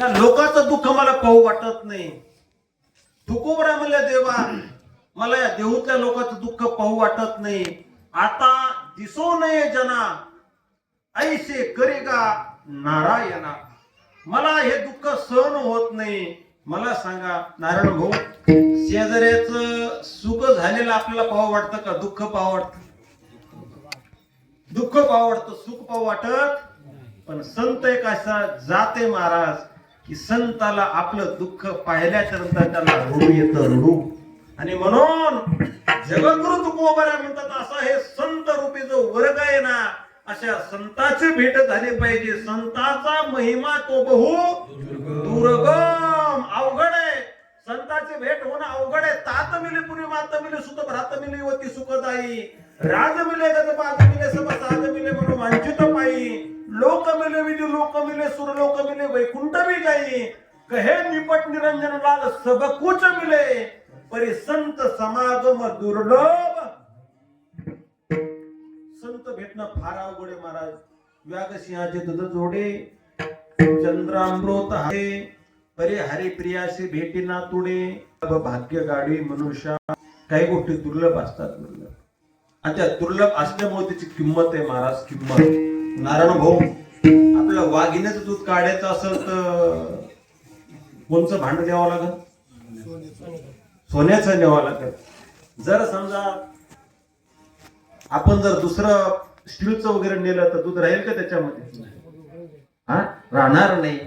या लोकांचं दुःख मला पाहू वाटत नाही. तुकोबरा म्हणल्या देवा. मला या देऊतल्या लोकांचं दुःख पाहू वाटत नाही. आता दिसो नये जना. ऐसे करेगा नारायणा. मला हे दुःख सहन होत नाही. मला सांगा नारायण भाऊ शेजाऱ्याचं सुख झालेलं आपल्याला पाहू वाटतं का? दुःख पाहू वाटतं? दुःख पाहू वाटतं सुख पाहू वाटत? पण संत एक असा जाते महाराज. की संताला आपलं दुःख पाहिल्याच्यानंतर त्याला रडू येत रडू आणि म्हणून जगद्गुरु तुकोबारा म्हणतात असा हे संत रूपी जो वर्ग आहे ना अशा संताची भेट झाली पाहिजे. संताचा महिमा तो बहु दुर्गम अवघड आहे. संताची भेट होणं अवघड आहे. तात मिले पुरी मात मिले सुत भ्रात मिले वती सुखदाई राज मिले गज मिले सब साध मिले सुरलोक मिले वैकुंठ भी जाई कहे निपट निरंजन लाल सब कुछ मिले. परी संत समागम दुर्लभ. संत भेटणं फार अवघड आहे महाराज. व्याग सिंहाचे दुध जोडे चंद्रामृत हरे परे हरिप्रियाशी भेटी ना तुडे भाग्य गाडी मनुष्या. काही गोष्टी दुर्लभ असतात दुर्लभ आणि त्या दुर्लभ असल्यामुळे त्याची किंमत आहे महाराज किंमत. नारायण भाऊ आपलं वाघिण्याचं दूध काढायचं असेल तर कोणचं भांड द्यावं लागत सोन्याचं न्यावं लागत जर समजा आपण जर दुसरं स्टीलचं वगैरे नेलं तर दूध राहील का त्याच्यामध्ये? हा? राहणार नाही.